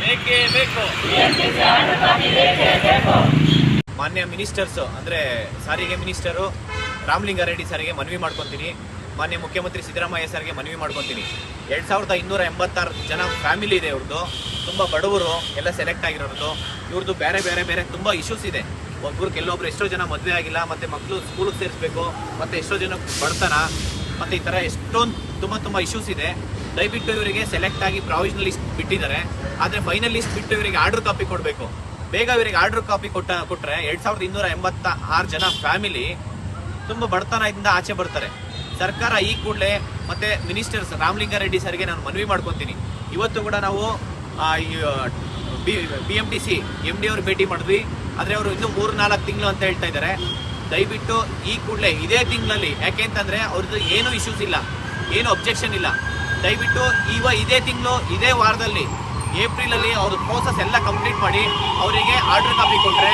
ಬೇಕೇ. ಬೇಕು ಬೇಕೇ. ಮಾನ್ಯ ಮಿನಿಸ್ಟರ್ಸ್, ಅಂದ್ರೆ ಸಾರಿಗೆ ಮಿನಿಸ್ಟರು ರಾಮಲಿಂಗಾರೆಡ್ಡಿ ಸರ್ಗೆ ಮನವಿ ಮಾಡ್ಕೊತೀನಿ. ಮಾನ್ಯ ಮುಖ್ಯಮಂತ್ರಿ ಸಿದ್ದರಾಮಯ್ಯ ಸರ್ಗೆ ಮನವಿ ಮಾಡ್ಕೊತೀನಿ. ಎರಡ್ ಸಾವಿರದ ಇನ್ನೂರ ಎಂಬತ್ತಾರು ಜನ ಫ್ಯಾಮಿಲಿ ಇದೆ ಇವ್ರದ್ದು ತುಂಬ ಬಡವರು, ಎಲ್ಲ ಸೆಲೆಕ್ಟ್ ಆಗಿರೋದು ಇವ್ರದ್ದು ಬೇರೆ ಬೇರೆ ಬೇರೆ ತುಂಬ ಇಶ್ಯೂಸ್ ಇದೆ. ಒಬ್ಬರು ಕೆಲವೊಬ್ರು ಎಷ್ಟೋ ಜನ ಮದುವೆ ಆಗಿಲ್ಲ, ಮತ್ತೆ ಮಕ್ಕಳು ಸ್ಕೂಲಿಗೆ ಸೇರಿಸ್ಬೇಕು, ಮತ್ತೆ ಎಷ್ಟೋ ಜನ ಬಡತನ, ಮತ್ತೆ ಈ ಥರ ಎಷ್ಟೊಂದು ತುಂಬ ತುಂಬ ಇಶ್ಯೂಸ್ ಇದೆ. ದಯವಿಟ್ಟು ಇವರಿಗೆ ಸೆಲೆಕ್ಟ್ ಆಗಿ ಪ್ರಾವಿಷನಲ್ ಲಿಸ್ಟ್ ಬಿಟ್ಟಿದ್ದಾರೆ. ಆದರೆ ಫೈನಲ್ ಲಿಸ್ಟ್ ಬಿಟ್ಟು ಇವರಿಗೆ ಆರ್ಡರ್ ಕಾಪಿ ಕೊಡಬೇಕು. ಬೇಗ ಇವರಿಗೆ ಆರ್ಡರ್ ಕಾಪಿ ಕೊಟ್ಟ ಕೊಟ್ಟರೆ ಎರಡು ಸಾವಿರದ ಇನ್ನೂರ ಎಂಬತ್ತ ಆರು ಜನ ಫ್ಯಾಮಿಲಿ ತುಂಬ ಬಡತನದಿಂದ ಆಚೆ ಬರ್ತಾರೆ. ಸರ್ಕಾರ ಈ ಕೂಡಲೇ ಮತ್ತು ಮಿನಿಸ್ಟರ್ಸ್ ರಾಮಲಿಂಗಾರೆಡ್ಡಿ ಸರ್ಗೆ ನಾನು ಮನವಿ ಮಾಡ್ಕೊತೀನಿ. ಇವತ್ತು ಕೂಡ ನಾವು B M T C M D ಅವ್ರು ಭೇಟಿ ಮಾಡಿದ್ವಿ. ಆದರೆ ಅವರು ಇನ್ನೂ ಮೂರು ನಾಲ್ಕು ತಿಂಗಳು ಅಂತ ಹೇಳ್ತಾ ಇದ್ದಾರೆ. ದಯವಿಟ್ಟು ಈ ಕೂಡಲೇ ಇದೇ ತಿಂಗಳಲ್ಲಿ, ಯಾಕೆ ಅಂತಂದರೆ ಅವ್ರದ್ದು ಏನೂ ಇಶ್ಯೂಸ್ ಇಲ್ಲ, ಏನು ಅಬ್ಜೆಕ್ಷನ್ ಇಲ್ಲ. ದಯವಿಟ್ಟು ಇವ ಇದೇ ತಿಂಗಳು, ಇದೇ ವಾರದಲ್ಲಿ ಏಪ್ರಿಲಲ್ಲಿ ಅವ್ರ ಪ್ರೋಸೆಸ್ ಎಲ್ಲ ಕಂಪ್ಲೀಟ್ ಮಾಡಿ ಅವರಿಗೆ ಆರ್ಡರ್ ಕಾಪಿ ಕೊಟ್ಟರೆ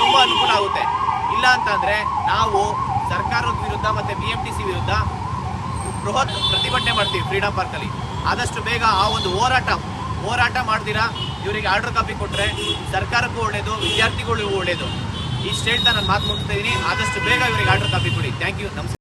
ತುಂಬ ಅನುಕೂಲ ಆಗುತ್ತೆ. ಇಲ್ಲ ಅಂತಂದರೆ ನಾವು ಸರ್ಕಾರದ ವಿರುದ್ಧ ಮತ್ತು ಬಿ ಎಂ ಟಿ ಸಿ ವಿರುದ್ಧ ಬೃಹತ್ ಪ್ರತಿಭಟನೆ ಮಾಡ್ತೀವಿ ಫ್ರೀಡಂ ಪಾರ್ಕಲ್ಲಿ ಆದಷ್ಟು ಬೇಗ ಆ ಒಂದು ಹೋರಾಟ ಹೋರಾಟ ಮಾಡ್ತೀರಾ ಇವರಿಗೆ ಆರ್ಡರ್ ಕಾಪಿ ಕೊಟ್ಟರೆ ಸರ್ಕಾರಕ್ಕೂ ಒಳ್ಳೆಯದು ವಿದ್ಯಾರ್ಥಿಗಳಿಗೂ ಒಳ್ಳೆಯದು ಇಷ್ಟು ಹೇಳ್ತಾ ನಾನು ಮಾತು ಮುಗಿಸ್ತಾ ಇದ್ದೀನಿ ಆದಷ್ಟು ಬೇಗ ಇವರಿಗೆ ಆರ್ಡರ್ ಕಾಪಿ ಕೊಡಿ. ಥ್ಯಾಂಕ್ ಯು ನಮಸ್ಕಾರ.